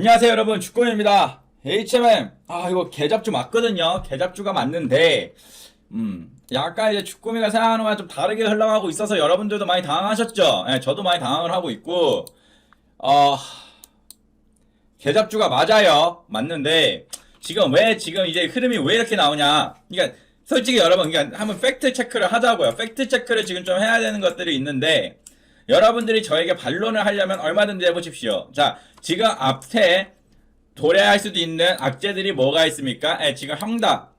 안녕하세요 여러분. 주권입니다. HMM 아 이거 개잡주 맞거든요. 개잡주가 맞는데 음 약간 이제 주꾸미가 생각하는 거랑 좀 다르게 흘러가고 있어서 여러분들도 많이 당황하셨죠? 예, 저도 많이 당황을 하고 있고 어 개잡주가 맞아요. 맞는데 지금 왜 지금 이제 흐름이 왜 이렇게 나오냐? 그러니까 솔직히 여러분 그러니까 한번 팩트 체크를 하자고요. 팩트 체크를 지금 좀 해야 되는 것들이 있는데 여러분들이 저에게 반론을 하려면 얼마든지 해보십시오. 자, 지금 앞에 도래할 수도 있는 악재들이 뭐가 있습니까? 예, 지금 헝다.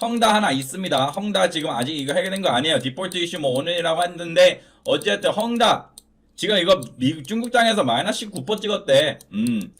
헝다 하나 있습니다. 헝다 지금 아직 이거 해결된 거 아니에요. 디폴트 이슈 뭐 오늘이라고 했는데, 어쨌든 헝다. 지금 이거 미, 중국 땅에서 마이너스 19% 찍었대. 음.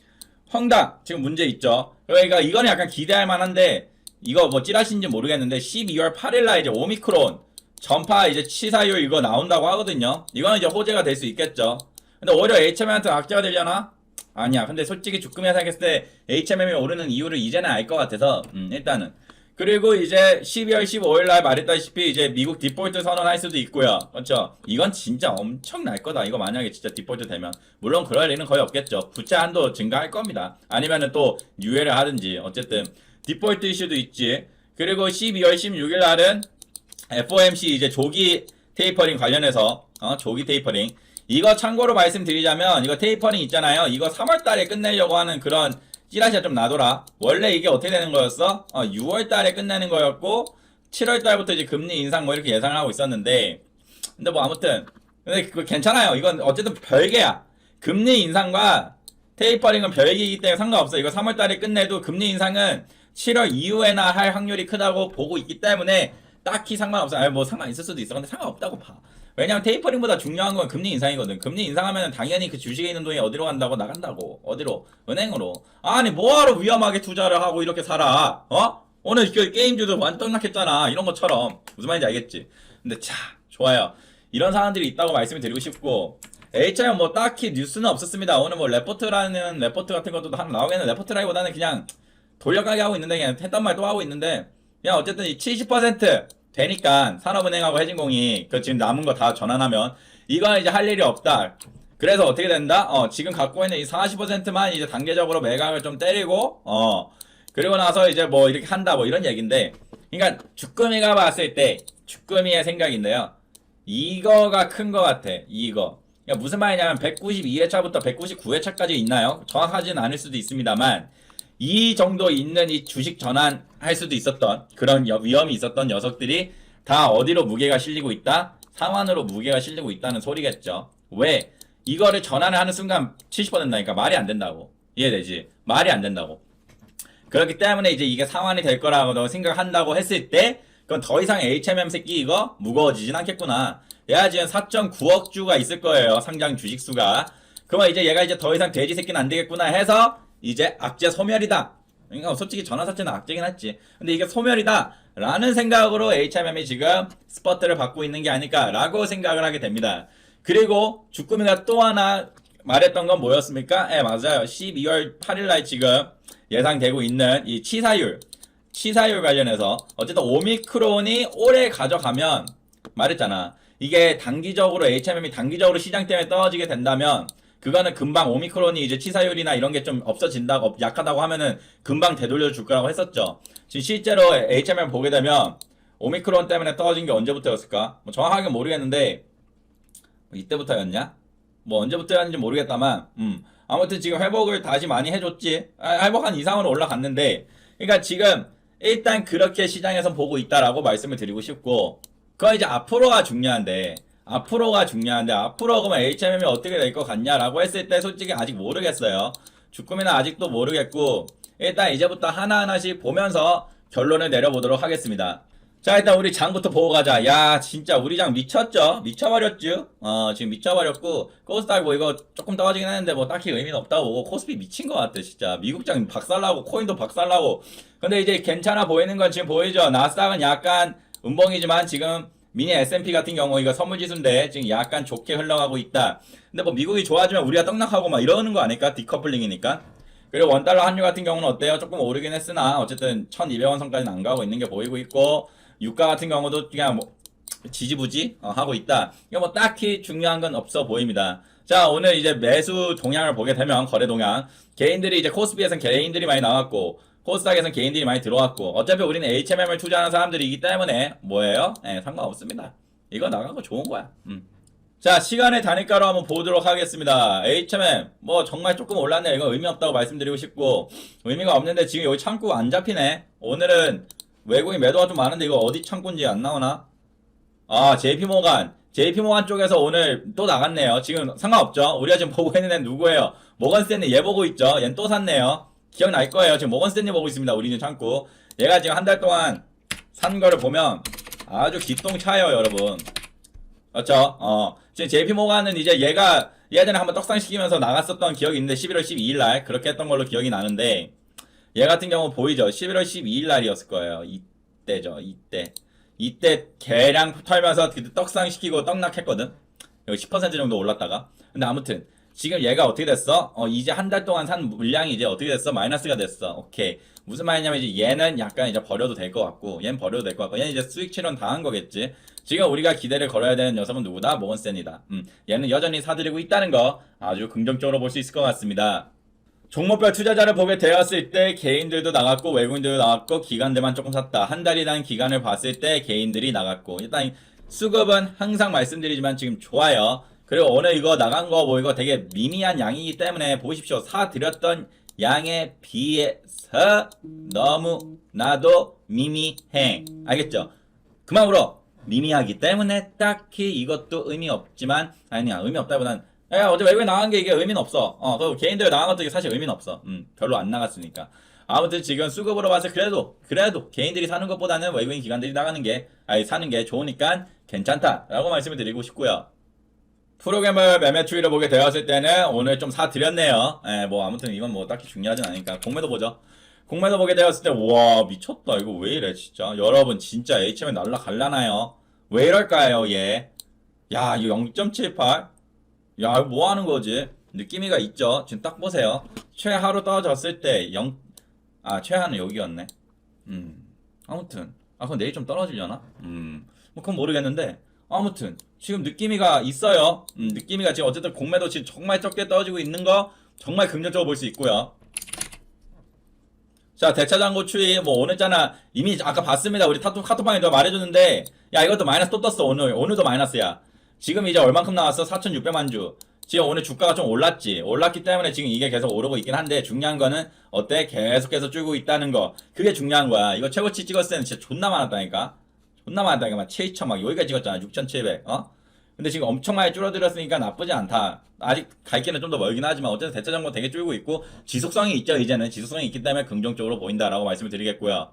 헝다. 지금 문제 있죠. 그러니까 이거는 약간 기대할 만한데, 이거 뭐 찌라신지 모르겠는데, 12월 8일 날 이제 오미크론. 전파 이제 치사율 이거 나온다고 하거든요. 이거는 이제 호재가 될 수 있겠죠. 근데 오히려 HMM한테 악재가 되려나? 아니야. 근데 솔직히 주금이 생각했을 때 HMM이 오르는 이유를 이제는 알 것 같아서 음, 일단은 그리고 이제 12월 15일 날 말했다시피 이제 미국 디폴트 선언할 수도 있고요. 그렇죠? 이건 진짜 엄청 날 거다. 이거 만약에 진짜 디폴트 되면 물론 그럴 일은 거의 없겠죠. 부채 한도 증가할 겁니다. 아니면은 또 유예를 하든지 어쨌든 디폴트 이슈도 있지. 그리고 12월 16일 날은 FOMC 이제 조기 테이퍼링 관련해서 어, 조기 테이퍼링 이거 참고로 말씀드리자면 이거 테이퍼링 있잖아요. 이거 3월 달에 끝내려고 하는 그런 찌라시가 좀 나더라. 원래 이게 어떻게 되는 거였어? 어, 6월 달에 끝내는 거였고 7월 달부터 이제 금리 인상 뭐 이렇게 예상을 하고 있었는데 근데 뭐 아무튼 근데 그거 괜찮아요. 이건 어쨌든 별개야. 금리 인상과 테이퍼링은 별개이기 때문에 상관없어. 이거 3월 달에 끝내도 금리 인상은 7월 이후에나 할 확률이 크다고 보고 있기 때문에 딱히 상관없어. 아니 뭐 상관 있을 수도 있어. 근데 상관없다고 봐. 왜냐면 테이퍼링보다 중요한 건 금리 인상이거든. 금리 인상하면 당연히 그 주식에 있는 돈이 어디로 간다고 나간다고. 어디로? 은행으로. 아니 뭐하러 위험하게 투자를 하고 이렇게 살아? 어? 오늘 그 게임주도 완전 낙했잖아. 이런 것처럼. 무슨 말인지 알겠지? 근데 자 좋아요. 이런 사람들이 있다고 말씀을 드리고 싶고 HM 뭐 딱히 뉴스는 없었습니다. 오늘 뭐 레포트라는 레포트 같은 것도 하나 나오겠는 레포트라기보다는 그냥 돌려가게 하고 있는데 그냥 했던 말또 하고 있는데 그냥 어쨌든 이 70% 되니까 산업은행하고 해진공이 그 지금 남은 거 다 전환하면 이건 이제 할 일이 없다. 그래서 어떻게 된다? 어, 지금 갖고 있는 이 40%만 이제 단계적으로 매각을 좀 때리고 어, 그리고 나서 이제 뭐 이렇게 한다 뭐 이런 얘기인데 그러니까 주꾸미가 봤을 때 주꾸미의 생각인데요. 이거가 큰 거 같아. 이거. 그러니까 무슨 말이냐면 192회차부터 199회차까지 있나요? 정확하지는 않을 수도 있습니다만 이 정도 있는 이 주식 전환 할 수도 있었던 그런 여- 위험이 있었던 녀석들이 다 어디로 무게가 실리고 있다? 상환으로 무게가 실리고 있다는 소리겠죠. 왜? 이거를 전환을 하는 순간 70% 된다니까 말이 안 된다고. 이해되지? 말이 안 된다고. 그렇기 때문에 이제 이게 상환이 될 거라고 생각한다고 했을 때 그건 더 이상 HMM 새끼 이거 무거워지진 않겠구나. 얘가 지금 4.9억 주가 있을 거예요. 상장 주식 수가. 그러면 이제 얘가 이제 더 이상 돼지 새끼는 안 되겠구나 해서 이제 악재 소멸이다. 그러니까 솔직히 전화 사채는 악재긴 했지. 근데 이게 소멸이다. 라는 생각으로 HMM이 지금 스퍼트를 받고 있는 게 아닐까라고 생각을 하게 됩니다. 그리고 주꾸미가 또 하나 말했던 건 뭐였습니까? 예, 맞아요. 12월 8일날 지금 예상되고 있는 이 치사율, 치사율 관련해서 어쨌든 오미크론이 오래 가져가면 말했잖아. 이게 단기적으로 HMM이 단기적으로 시장 때문에 떨어지게 된다면 그거는 금방 오미크론이 이제 치사율이나 이런 게 좀 없어진다고 없- 약하다고 하면은 금방 되돌려 줄 거라고 했었죠. 지금 실제로 HMM 보게 되면 오미크론 때문에 떨어진 게 언제부터였을까? 뭐 정확하게 모르겠는데 뭐 이때부터였냐? 뭐 언제부터였는지 모르겠다만, 음. 아무튼 지금 회복을 다시 많이 해줬지. 아, 회복한 이상으로 올라갔는데, 그러니까 지금 일단 그렇게 시장에선 보고 있다라고 말씀을 드리고 싶고, 그건 이제 앞으로가 중요한데, 앞으로가 중요한데, 앞으로 그러면 HMM이 어떻게 될 것 같냐라고 했을 때 솔직히 아직 모르겠어요. 주꾸미는 아직도 모르겠고, 일단 이제부터 하나하나씩 보면서 결론을 내려보도록 하겠습니다. 자 일단 우리 장부터 보고 가자. 야 진짜 우리 장 미쳤죠? 미쳐버렸죠 어 지금 미쳐버렸고 코스닥 뭐 이거 조금 떨어지긴 했는데 뭐 딱히 의미는 없다고 코스피 미친 것 같아 진짜. 미국 장 박살나고 코인도 박살나고. 근데 이제 괜찮아 보이는 건 지금 보이죠? 나스닥은 약간 음봉이지만 지금 미니 S&P 같은 경우 이거 선물 지수인데 지금 약간 좋게 흘러가고 있다 근데 뭐 미국이 좋아지면 우리가 떡락하고 막 이러는 거 아닐까 디커플링이니까 그리고 원달러 환율 같은 경우는 어때요? 조금 오르긴 했으나 어쨌든 1200원 선까지는 안 가고 있는 게 보이고 있고 유가 같은 경우도 그냥 뭐 지지부지 어, 하고 있다. 이거 뭐 딱히 중요한 건 없어 보입니다. 자, 오늘 이제 매수 동향을 보게 되면 거래 동향. 개인들이 이제 코스피에선 개인들이 많이 나왔고 코스닥에선 개인들이 많이 들어왔고 어차피 우리는 HMM을 투자하는 사람들이기 때문에 뭐예요? 예, 상관없습니다. 이거 나간 거 좋은 거야. 음. 자, 시간의 단위가로 한번 보도록 하겠습니다. HMM, 뭐, 정말 조금 올랐네요. 이거 의미 없다고 말씀드리고 싶고, 의미가 없는데 지금 여기 창구가 안 잡히네. 오늘은 외국인 매도가 좀 많은데 이거 어디 창구인지 안 나오나? 아, JP모간. JP모간 쪽에서 오늘 또 나갔네요. 지금 상관없죠? 우리가 지금 보고 있는 애는 누구예요? 모건 스탠리 얘 보고 있죠? 얘는 또 샀네요. 기억날 거예요. 지금 모건 스탠리 보고 있습니다. 우리는 창구. 얘가 지금 한 달 동안 산 거를 보면 아주 기똥차요, 여러분. 그렇죠? 어. 지금 JP 모가는 이제 얘가 예전에 한번 떡상시키면서 나갔었던 기억이 있는데 11월 12일 날 그렇게 했던 걸로 기억이 나는데 얘 같은 경우 보이죠? 11월 12일 날이었을 거예요. 이때죠. 이때. 이때 개량 털면서 그때 떡상시키고 떡락했거든. 여기 10% 정도 올랐다가. 근데 아무튼 지금 얘가 어떻게 됐어? 어 이제 한 달 동안 산 물량이 이제 어떻게 됐어? 마이너스가 됐어. 오케이. 무슨 말이냐면 이제 얘는 약간 이제 버려도 될 것 같고 얘는 버려도 될 것 같고 얘는 이제 수익 실현 당한 거겠지. 지금 우리가 기대를 걸어야 되는 녀석은 누구다? 모건센이다. 음, 얘는 여전히 사들이고 있다는 거 아주 긍정적으로 볼 수 있을 것 같습니다. 종목별 투자자를 보게 되었을 때 개인들도 나갔고 외국인들도 나갔고 기관들만 조금 샀다. 한 달이라는 기간을 봤을 때 개인들이 나갔고 일단 수급은 항상 말씀드리지만 지금 좋아요. 그리고 오늘 이거 나간 거뭐 이거 되게 미미한 양이기 때문에 보십시오. 사 드렸던 양에 비해서 너무 나도 미미해. 알겠죠? 그만 울어. 미미하기 때문에 딱히 이것도 의미 없지만 아니야 의미 없다보단 야 어제 외국에 나간 게 이게 의미는 없어. 어, 그 개인들 나간 것도 이게 사실 의미는 없어. 음, 별로 안 나갔으니까. 아무튼 지금 수급으로 봐서 그래도 그래도 개인들이 사는 것보다는 외국인 기관들이 나가는 게 아니 사는 게 좋으니까 괜찮다라고 말씀을 드리고 싶고요. 프로그래머 매매 추이를 보게 되었을 때는 오늘 좀 사드렸네요. 예, 뭐 아무튼 이건 뭐 딱히 중요하진 않으니까 공매도 보죠. 공매도 보게 되었을 때 와 미쳤다 이거 왜 이래 진짜 여러분 진짜 HM에 날라갈라나요? 왜 이럴까요 얘? 야 이거 0.78? 야 이거 뭐 하는 거지? 느낌이가 있죠. 지금 딱 보세요. 최하로 떨어졌을 때 0, 아 최하는 여기였네. 음 아무튼 아 그럼 내일 좀 떨어지려나? 음 뭐 그건 모르겠는데 아무튼 지금 느낌이가 있어요. 음, 느낌이가 지금 어쨌든 공매도 지금 정말 적게 떨어지고 있는 거 정말 긍정적으로 볼 수 있고요. 자 대차장고 추이 뭐 오늘잖아 이미 아까 봤습니다. 우리 카톡 카톡방에 도 말해줬는데 야 이것도 마이너스 또 떴어 오늘 오늘도 마이너스야. 지금 이제 얼만큼 나왔어? 4,600만 주. 지금 오늘 주가가 좀 올랐지. 올랐기 때문에 지금 이게 계속 오르고 있긴 한데 중요한 거는 어때? 계속해서 줄고 있다는 거. 그게 중요한 거야. 이거 최고치 찍었을 때는 진짜 존나 많았다니까. 존나. 막 7,000, 막 여기까지 찍었잖아. 6,700. 어? 근데 지금 엄청 많이 줄어들었으니까 나쁘지 않다. 아직 갈 길은 좀 더 멀긴 하지만 어쨌든 대차 정보 되게 줄고 있고 지속성이 있죠. 이제는 지속성이 있기 때문에 긍정적으로 보인다라고 말씀을 드리겠고요.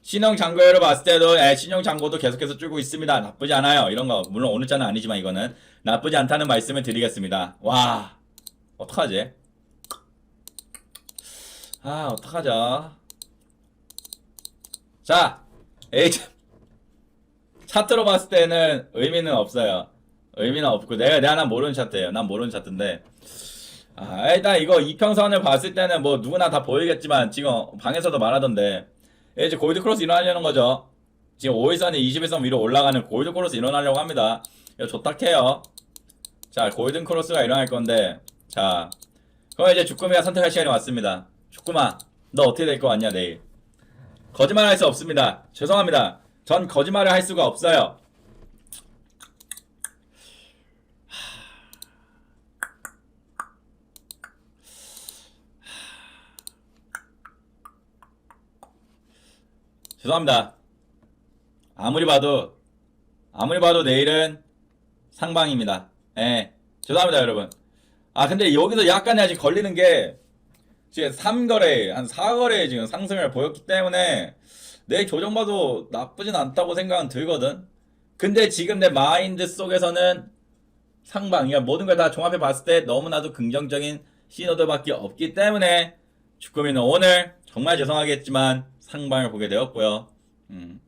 신용 잔고율을 봤을 때도 예, 신용 잔고도 계속해서 줄고 있습니다. 나쁘지 않아요. 이런 거 물론 오늘 자는 아니지만 이거는 나쁘지 않다는 말씀을 드리겠습니다. 와 어떡하지? 아 어떡하죠? 자 H 차트로 봤을 때는 의미는 없어요. 의미는 없고 내가 내가 난 모르는 차트예요. 난 모르는 차트인데 아 일단 이거 이평선을 봤을 때는 뭐 누구나 다 보이겠지만 지금 방에서도 말하던데 이제 골드 크로스 일어나려는 거죠. 지금 5일선이 21선 위로 올라가는 골드 크로스 일어나려고 합니다. 이거 좋다해요. 자 골든 크로스가 일어날 건데 자 그럼 이제 주꾸미가 선택할 시간이 왔습니다. 주꾸마 너 어떻게 될것 같냐 내일? 거짓말 할 수 없습니다. 죄송합니다. 전 거짓말을 할 수가 없어요. 죄송합니다. 아무리 봐도 아무리 봐도 내일은 상방입니다. 예. 죄송합니다, 여러분. 아, 근데 여기서 약간의 아직 걸리는 게 지금 3거래, 한 4거래 지금 상승을 보였기 때문에 내 조정봐도 나쁘진 않다고 생각은 들거든. 근데 지금 내 마인드 속에서는 상방, 그러니까 모든 걸 다 종합해 봤을 때 너무나도 긍정적인 신호들밖에 없기 때문에 주꾸미는 오늘 정말 죄송하겠지만 상방을 보게 되었고요. 음,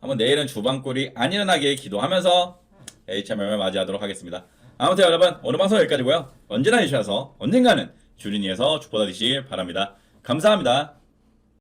한번 내일은 주방골이 안 일어나길 기도하면서 HMM을 맞이하도록 하겠습니다. 아무튼 여러분 오늘 방송 여기까지고요. 언제나 해주셔서 언젠가는 주린이에서 축복받으시길 바랍니다. 감사합니다.